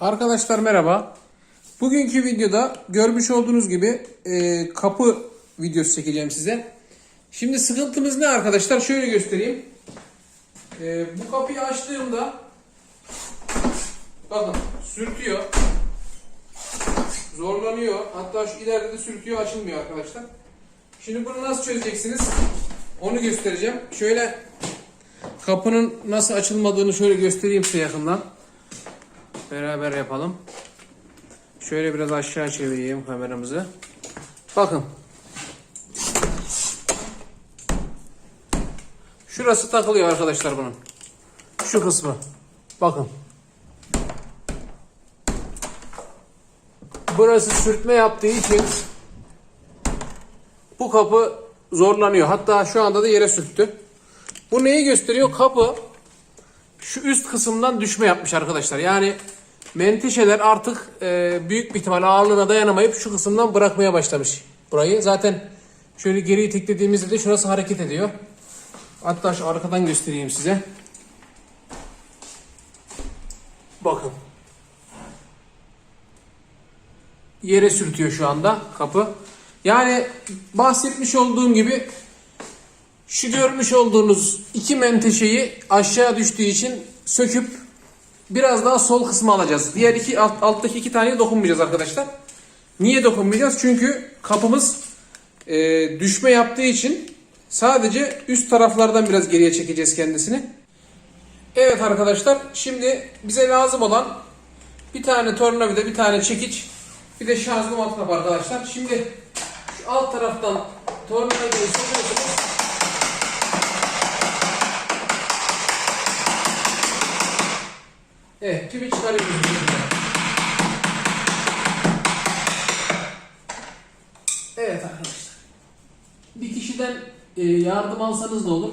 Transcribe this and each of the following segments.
Arkadaşlar merhaba. Bugünkü videoda görmüş olduğunuz gibi e, kapı videosu çekeceğim size. Şimdi sıkıntımız ne arkadaşlar? Şöyle göstereyim. E, bu kapıyı açtığımda bakın sürtüyor. Zorlanıyor. Hatta şu ileride de sürtüyor açılmıyor arkadaşlar. Şimdi bunu nasıl çözeceksiniz? Onu göstereceğim. Şöyle kapının nasıl açılmadığını şöyle göstereyim size yakından. Beraber yapalım. Şöyle biraz aşağı çevireyim kameramızı. Bakın. Şurası takılıyor arkadaşlar bunun. Şu kısmı. Bakın. Burası sürtme yaptığı için bu kapı zorlanıyor. Hatta şu anda da yere sürttü. Bu neyi gösteriyor? Kapı şu üst kısımdan düşme yapmış arkadaşlar. Yani menteşeler artık e, büyük bir ihtimal ağırlığına dayanamayıp şu kısımdan bırakmaya başlamış burayı. Zaten şöyle geriye teklediğimizde de şurası hareket ediyor. Hatta şu arkadan göstereyim size. Bakın. Yere sürtüyor şu anda kapı. Yani bahsetmiş olduğum gibi şu görmüş olduğunuz iki menteşeyi aşağı düştüğü için söküp biraz daha sol kısmı alacağız. Diğer iki alt, alttaki iki taneye dokunmayacağız arkadaşlar. Niye dokunmayacağız? Çünkü kapımız e, düşme yaptığı için sadece üst taraflardan biraz geriye çekeceğiz kendisini. Evet arkadaşlar şimdi bize lazım olan bir tane tornavida, bir tane çekiç, bir de matkap arkadaşlar. Şimdi şu alt taraftan tornavidayı sokuyorsunuz. Evet, tübü çıkarıyoruz. Evet arkadaşlar. Bir kişiden e, yardım alsanız da olur.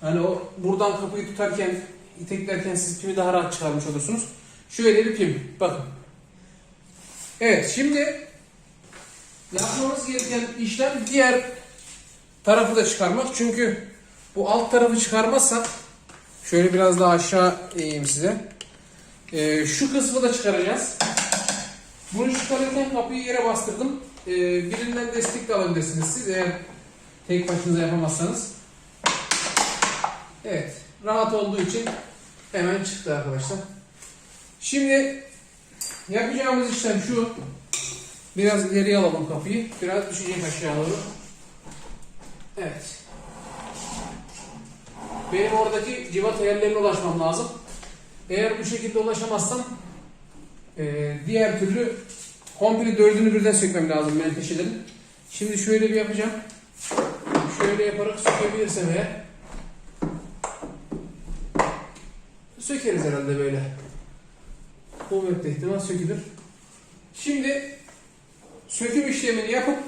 Hani o buradan kapıyı tutarken, iteklerken siz pimi daha rahat çıkarmış olursunuz. Şöyle bir pim. Bakın. Evet, şimdi yapmamız gereken işlem diğer tarafı da çıkarmak. Çünkü bu alt tarafı çıkarmazsak şöyle biraz daha aşağı eğeyim size. Ee, şu kısmı da çıkaracağız. Bunu çıkarırken kapıyı yere bastırdım. Ee, birinden destek de alabilirsiniz siz eğer tek başınıza yapamazsanız. Evet. Rahat olduğu için hemen çıktı arkadaşlar. Şimdi yapacağımız işlem şu. Biraz ileriye alalım kapıyı. Biraz düşecek aşağı doğru. Evet. Benim oradaki civata yerlerine ulaşmam lazım. Eğer bu şekilde ulaşamazsam e, diğer türlü komple dördünü birden sökmem lazım menteşelerin. Şimdi şöyle bir yapacağım. Şöyle yaparak sökebilirsem eğer sökeriz herhalde böyle. Kuvvetli ihtimal sökülür. Şimdi söküm işlemini yapıp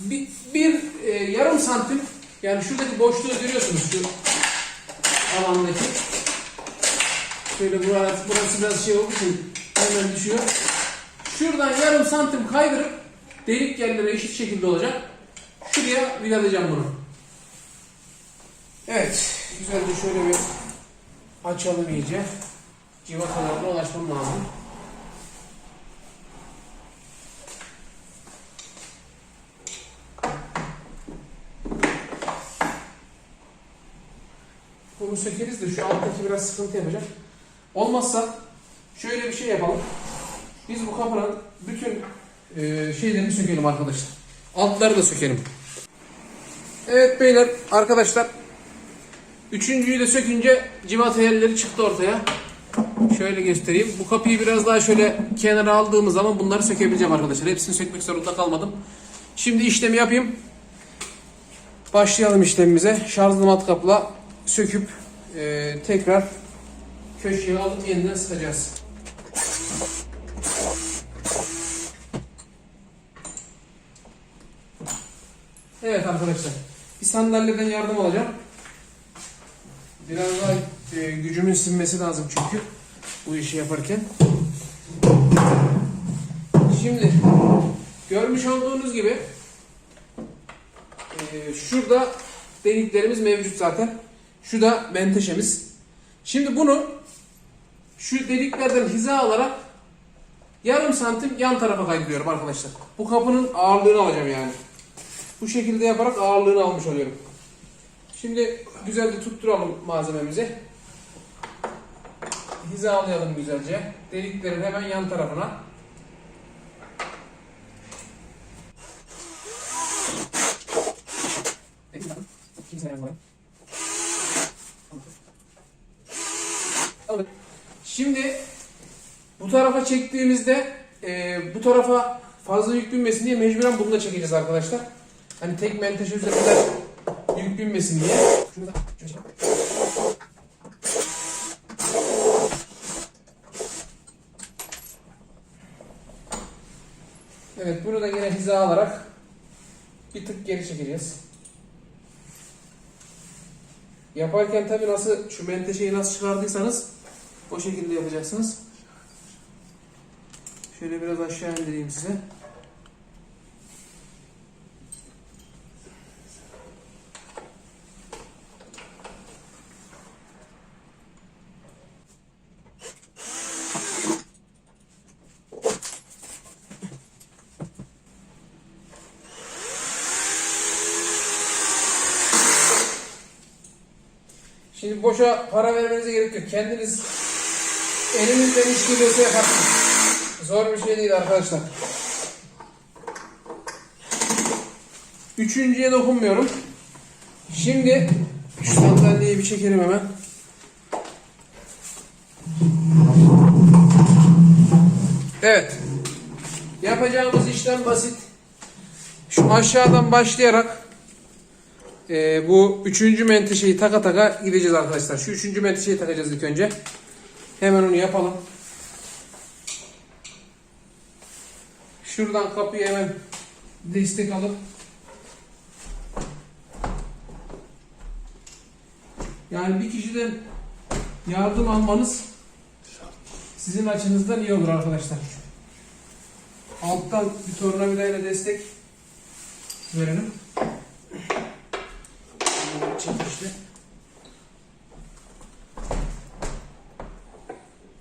bir, bir e, yarım santim yani şuradaki boşluğu görüyorsunuz şu alandaki Şöyle burası, burası biraz şey olduğu için hemen düşüyor. Şuradan yarım santim kaydırıp delik yerlere eşit şekilde olacak. Şuraya vidalayacağım bunu. Evet. Güzelce şöyle bir açalım iyice. Civatalarına ulaşmam lazım. Bunu sökeriz de şu alttaki biraz sıkıntı yapacak. Olmazsa şöyle bir şey yapalım. Biz bu kapının bütün e, şeylerini sökelim arkadaşlar. Altları da sökelim. Evet beyler arkadaşlar. Üçüncüyü de sökünce civata yerleri çıktı ortaya. Şöyle göstereyim. Bu kapıyı biraz daha şöyle kenara aldığımız zaman bunları sökebileceğim arkadaşlar. Hepsini sökmek zorunda kalmadım. Şimdi işlemi yapayım. Başlayalım işlemimize. Şarjlı matkapla söküp e, tekrar köşeye alıp yeniden sıkacağız. Evet arkadaşlar. Bir sandalyeden yardım alacağım. Biraz daha e, gücümün sinmesi lazım çünkü bu işi yaparken. Şimdi görmüş olduğunuz gibi e, şurada deliklerimiz mevcut zaten. Şu da menteşemiz. Şimdi bunu şu deliklerden hiza alarak yarım santim yan tarafa kaydırıyorum arkadaşlar. Bu kapının ağırlığını alacağım yani. Bu şekilde yaparak ağırlığını almış oluyorum. Şimdi güzelce tutturalım malzememizi. Hizalayalım güzelce. Deliklerin hemen yan tarafına. Şimdi bu tarafa çektiğimizde e, bu tarafa fazla yük binmesin diye mecburen bunu da çekeceğiz arkadaşlar. Hani tek menteşe üzerinden yük binmesin diye. Şunu da. Evet bunu da yine hiza alarak bir tık geri çekeceğiz. Yaparken tabi nasıl şu menteşeyi nasıl çıkardıysanız o şekilde yapacaksınız. Şöyle biraz aşağı indireyim size. Şimdi boşa para vermenize gerek yok. Kendiniz elinizden iş geliyorsa yaparsınız. Zor bir şey değil arkadaşlar. Üçüncüye dokunmuyorum. Şimdi şu sandalyeyi bir çekelim hemen. Evet. Yapacağımız işlem basit. Şu aşağıdan başlayarak e, bu üçüncü menteşeyi taka taka gideceğiz arkadaşlar. Şu üçüncü menteşeyi takacağız ilk önce. Hemen onu yapalım. Şuradan kapıyı hemen destek alıp yani bir kişiden yardım almanız sizin açınızdan iyi olur arkadaşlar. Alttan bir tornavidayla destek verelim. Bunu çekişle.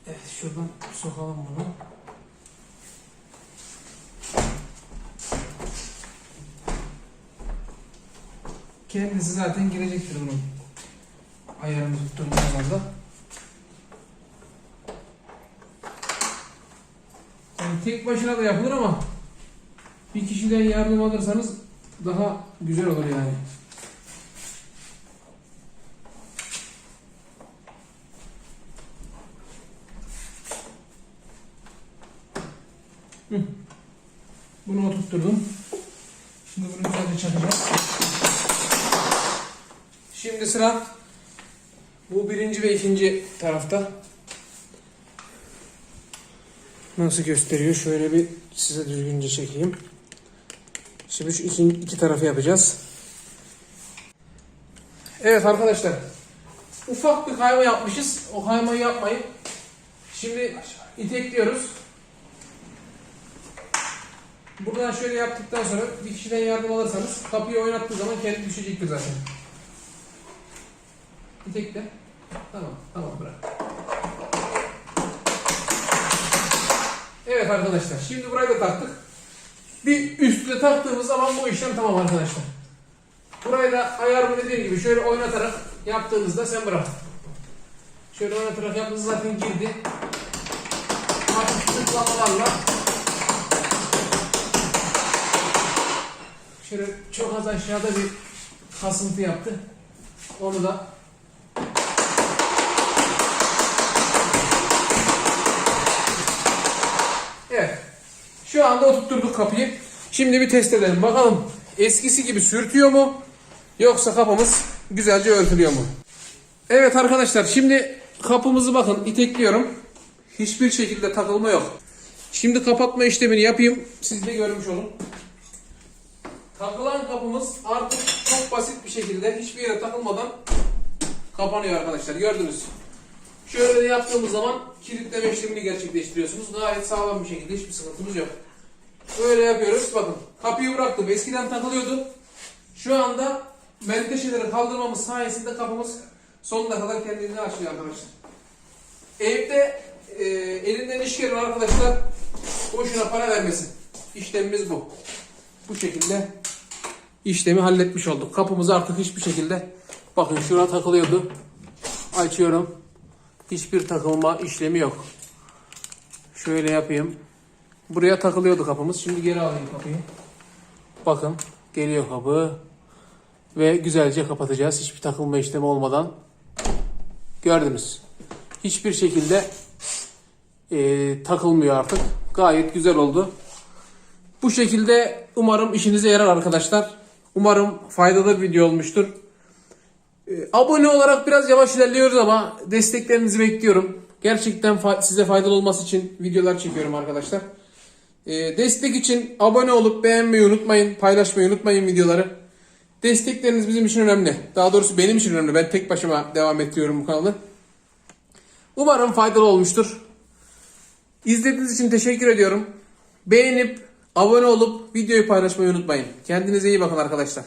Evet şuradan sokalım bunu. Kendisi zaten girecektir bunun. Ayarını tuttuğumuz zaman da. Yani tek başına da yapılır ama bir kişiden yardım alırsanız daha güzel olur yani. Bunu oturtturdum. Şimdi bunu güzelce çakacağız. Şimdi sıra bu birinci ve ikinci tarafta. Nasıl gösteriyor? Şöyle bir size düzgünce çekeyim. Şimdi şu iki, iki tarafı yapacağız. Evet arkadaşlar. Ufak bir kayma yapmışız. O kaymayı yapmayın. Şimdi itekliyoruz. Buradan şöyle yaptıktan sonra bir kişiden yardım alırsanız kapıyı oynattığı zaman kendi düşecektir zaten. İtekle. Tamam, tamam bırak. Evet arkadaşlar, şimdi burayı da taktık. Bir üstüne taktığımız zaman bu işlem tamam arkadaşlar. Burayı da ayarımı dediğim gibi şöyle oynatarak yaptığınızda sen bırak. Şöyle oynatarak yaptığınızda zaten girdi. Artık tıklamalarla şöyle çok az aşağıda bir kasıntı yaptı. Onu da Evet. Şu anda oturtturduk kapıyı. Şimdi bir test edelim. Bakalım eskisi gibi sürtüyor mu? Yoksa kapımız güzelce örtülüyor mu? Evet arkadaşlar şimdi kapımızı bakın itekliyorum. Hiçbir şekilde takılma yok. Şimdi kapatma işlemini yapayım. Siz de görmüş olun. Takılan kapımız artık çok basit bir şekilde hiçbir yere takılmadan kapanıyor arkadaşlar. Gördünüz. Şöyle de yaptığımız zaman kilitleme işlemini gerçekleştiriyorsunuz. Gayet sağlam bir şekilde hiçbir sıkıntımız yok. Böyle yapıyoruz. Bakın kapıyı bıraktım. Eskiden takılıyordu. Şu anda menteşeleri kaldırmamız sayesinde kapımız sonuna kadar kendini açıyor arkadaşlar. Evde e, elinden iş gelir arkadaşlar boşuna para vermesin. İşlemimiz bu. Bu şekilde işlemi halletmiş olduk. Kapımız artık hiçbir şekilde bakın şuna takılıyordu. Açıyorum. Hiçbir takılma işlemi yok. Şöyle yapayım. Buraya takılıyordu kapımız. Şimdi geri alayım kapıyı. Bakın geliyor kapı. Ve güzelce kapatacağız. Hiçbir takılma işlemi olmadan. Gördünüz. Hiçbir şekilde e, takılmıyor artık. Gayet güzel oldu. Bu şekilde umarım işinize yarar arkadaşlar. Umarım faydalı bir video olmuştur. E, abone olarak biraz yavaş ilerliyoruz ama desteklerinizi bekliyorum. Gerçekten fa- size faydalı olması için videolar çekiyorum arkadaşlar. E, destek için abone olup beğenmeyi unutmayın, paylaşmayı unutmayın videoları. Destekleriniz bizim için önemli. Daha doğrusu benim için önemli. Ben tek başıma devam ettiriyorum bu kanalı. Umarım faydalı olmuştur. İzlediğiniz için teşekkür ediyorum. Beğenip abone olup videoyu paylaşmayı unutmayın. Kendinize iyi bakın arkadaşlar.